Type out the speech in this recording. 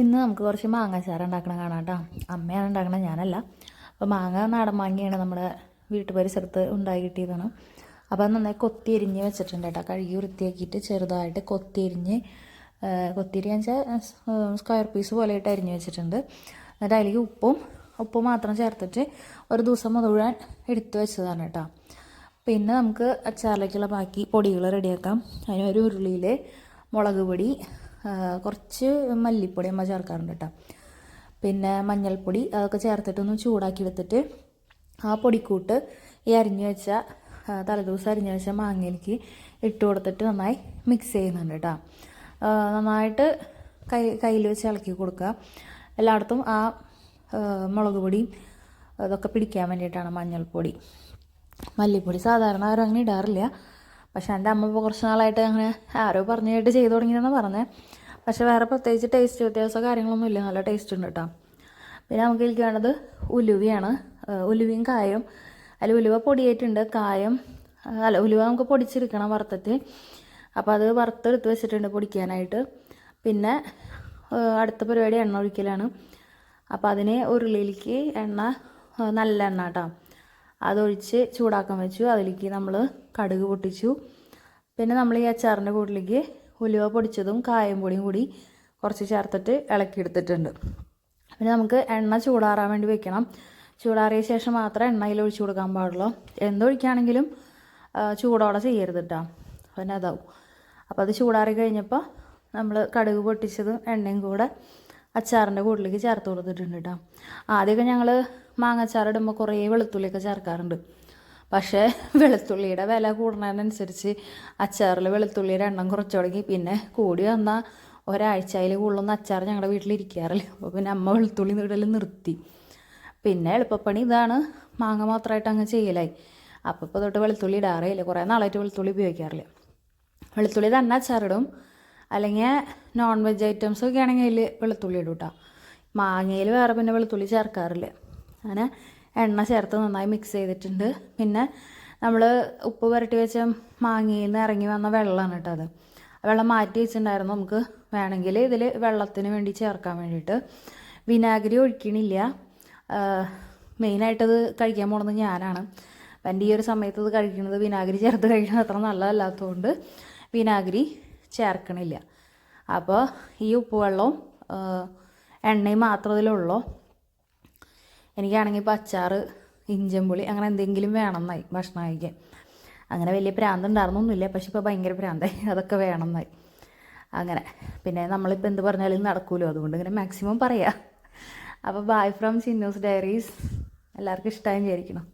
ഇന്ന് നമുക്ക് കുറച്ച് മാങ്ങാച്ചാറ് ഉണ്ടാക്കണം കാണാം കേട്ടോ. അമ്മയാണ് ഉണ്ടാക്കണത് ഞാനല്ല. അപ്പോൾ മാങ്ങ നാടൻ മാങ്ങയാണ് നമ്മുടെ വീട്ടു പരിസരത്ത് ഉണ്ടായി കിട്ടിയതാണ്. അപ്പോൾ അത് നന്നായി കൊത്തി എരിഞ്ഞ് വെച്ചിട്ടുണ്ട് കേട്ടോ. കഴുകി വൃത്തിയാക്കിയിട്ട് ചെറുതായിട്ട് കൊത്തി എരിഞ്ഞ് കൊത്തിരി വെച്ചാൽ സ്ക്വയർ പീസ് പോലെയായിട്ട് അരിഞ്ഞ് വെച്ചിട്ടുണ്ട്. എന്നിട്ട് അതിലേക്ക് ഉപ്പും ഉപ്പ് മാത്രം ചേർത്തിട്ട് ഒരു ദിവസം മുഴുവൻ എടുത്തു വെച്ചതാണ് കേട്ടോ. പിന്നെ നമുക്ക് അച്ചാറിലേക്കുള്ള ബാക്കി പൊടികൾ റെഡിയാക്കാം. അതിന് ഒരു ഉരുളിയിൽ മുളക് പൊടി കുറച്ച് മല്ലിപ്പൊടി അമ്മ ചേർക്കാറുണ്ട് കേട്ടോ. പിന്നെ മഞ്ഞൾപ്പൊടി അതൊക്കെ ചേർത്തിട്ടൊന്ന് ചൂടാക്കി എടുത്തിട്ട് ആ പൊടിക്കൂട്ട് ഈ അരിഞ്ഞു വെച്ച തലേദിവസം അരിഞ്ഞു വെച്ച മാങ്ങയിലേക്ക് ഇട്ട് കൊടുത്തിട്ട് നന്നായി മിക്സ് ചെയ്യുന്നുണ്ട് കേട്ടോ. നന്നായിട്ട് കൈ കയ്യിൽ വെച്ച് ഇളക്കി കൊടുക്കുക. എല്ലായിടത്തും ആ മുളക് പൊടിയും അതൊക്കെ പിടിക്കാൻ വേണ്ടിയിട്ടാണ് മഞ്ഞൾപ്പൊടി. മല്ലിപ്പൊടി സാധാരണ ആരും അങ്ങനെ ഇടാറില്ല. പക്ഷെ എന്റെ അമ്മ ഇപ്പോൾ കുറച്ച് നാളായിട്ട് അങ്ങനെ ആരോ പറഞ്ഞു കേട്ട് ചെയ്തു തുടങ്ങിയതെന്ന് പറഞ്ഞേ. പക്ഷെ വേറെ പ്രത്യേകിച്ച് ടേസ്റ്റ് വ്യത്യാസമോ കാര്യങ്ങളൊന്നും ഇല്ല. നല്ല ടേസ്റ്റ് ഉണ്ട് കേട്ടോ. പിന്നെ നമുക്ക് എനിക്ക് വേണ്ടത് ഉലുവയാണ്. ഉലുവയും കായം. അതിൽ ഉലുവ പൊടിയായിട്ടുണ്ട്. കായം അല്ല ഉലുവ നമുക്ക് പൊടിച്ചിരിക്കണം വറുത്തിട്ട് അപ്പോൾ അത് വറുത്തെടുത്ത് വെച്ചിട്ടുണ്ട് പൊടിക്കാനായിട്ട്. പിന്നെ അടുത്ത പരിപാടി എണ്ണ ഒഴിക്കലാണ്. അപ്പോൾ അതിന് ഉരുളിയിലേക്ക് എണ്ണ നല്ല എണ്ണ കേട്ടോ. അതൊഴിച്ച് ചൂടാക്കാൻ വെച്ചു. അതിലേക്ക് നമ്മൾ കടുക് പൊട്ടിച്ചു. പിന്നെ നമ്മൾ ഈ അച്ചാറിന്റെ കൂട്ടിലേക്ക് ഉലുവ പൊടിച്ചതും കായം പൊടിയും കൂടി കുറച്ച് ചേർത്തിട്ട് ഇളക്കിയെടുത്തിട്ടുണ്ട്. പിന്നെ നമുക്ക് എണ്ണ ചൂടാറാൻ വേണ്ടി വെക്കണം. ചൂടാറിയ ശേഷം മാത്രം എണ്ണയിൽ ഒഴിച്ചു കൊടുക്കാൻ പാടുള്ളൂ. എന്തൊഴിക്കുകയാണെങ്കിലും ചൂടോടെ ചെയ്യരുത് കേട്ടോ പിന്നെ അതാവും. അപ്പോൾ അത് ചൂടാറി കഴിഞ്ഞപ്പോൾ നമ്മൾ കടുക് പൊട്ടിച്ചതും എണ്ണയും കൂടെ അച്ചാറിന്റെ കൂട്ടിലേക്ക് ചേർത്ത് കൊടുത്തിട്ടുണ്ട് കേട്ടോ. ആദ്യമൊക്കെ ഞങ്ങൾ മാങ്ങച്ചാർ ഇടുമ്പോൾ കുറേ വെളുത്തുള്ളിയൊക്കെ ചേർക്കാറുണ്ട്. പക്ഷേ വെളുത്തുള്ളിയുടെ വില കൂടുന്നതിനനുസരിച്ച് അച്ചാറിൽ വെളുത്തുള്ളിയുടെ എണ്ണം കുറച്ച് തുടങ്ങി പിന്നെ കൂടി വന്നാൽ ഒരാഴ്ചയിൽ കൂടുതലൊന്നും അച്ചാർ ഞങ്ങളുടെ വീട്ടിലിരിക്കാറില്ല അപ്പോൾ പിന്നെ അമ്മ വെളുത്തുള്ളി ഇടൽ നിർത്തി. പിന്നെ എളുപ്പപ്പണി ഇതാണ്. മാങ്ങ മാത്രമായിട്ട് അങ്ങ് ചെയ്യലായി. അപ്പോൾ ഇപ്പോൾ തൊട്ട് വെളുത്തുള്ളി ഇടാറേ ഇല്ല. കുറേ നാളായിട്ട് വെളുത്തുള്ളി ഉപയോഗിക്കാറില്ല. വെളുത്തുള്ളി തന്നെ അച്ചാറിടും. അല്ലെങ്കിൽ നോൺ വെജ് ഐറ്റംസ് ഒക്കെ ആണെങ്കിൽ അതിൽ വെളുത്തുള്ളി ഇടും കേട്ടോ മാങ്ങയിൽ വേറെ പിന്നെ വെളുത്തുള്ളി ചേർക്കാറില്ല. അങ്ങനെ എണ്ണ ചേർത്ത് നന്നായി മിക്സ് ചെയ്തിട്ടുണ്ട്. പിന്നെ നമ്മൾ ഉപ്പ് പുരട്ടി വെച്ച മാങ്ങയിൽ നിന്ന് ഇറങ്ങി വന്ന വെള്ളമാണ് കേട്ടോ അത്. വെള്ളം മാറ്റി വെച്ചിട്ടുണ്ടായിരുന്നു. നമുക്ക് വേണമെങ്കിൽ ഇതിൽ വെള്ളത്തിന് വേണ്ടി ചേർക്കാൻ വേണ്ടിയിട്ട്. വിനാഗിരി ഒഴിക്കണില്ല. മെയിനായിട്ടത് കഴിക്കാൻ പോണത് ഞാനാണ്. എന്റെ ഈ ഒരു സമയത്ത് ഇത് കഴിക്കുന്നത് വിനാഗിരി ചേർത്ത് കഴിക്കുന്നത് അത്ര നല്ലതല്ലാത്തതുകൊണ്ട് വിനാഗിരി ചേർക്കണില്ല. അപ്പോൾ ഈ ഉപ്പുവെള്ളവും എണ്ണയും മാത്രത്തിലുള്ളൂ എനിക്കാണെങ്കിൽ ഇപ്പോൾ അച്ചാർ ഇഞ്ചമ്പുളി അങ്ങനെ എന്തെങ്കിലും വേണമെന്നായി ഭക്ഷണം കഴിക്കാൻ. അങ്ങനെ വലിയ പ്രാന്ത് ഉണ്ടായിരുന്നൊന്നുമില്ല പക്ഷെ ഇപ്പോൾ ഭയങ്കര പ്രാന്തായി. അതൊക്കെ വേണമെന്നായി. അങ്ങനെ. പിന്നെ നമ്മളിപ്പോൾ എന്ത് പറഞ്ഞാലും നടക്കുമല്ലോ അതുകൊണ്ട് ഇങ്ങനെ മാക്സിമം പറയാം. അപ്പോൾ ബായ് ഫ്രം ചിന്നൂസ് ഡയറീസ് എല്ലാവർക്കും ഇഷ്ടമായി വിചാരിക്കണം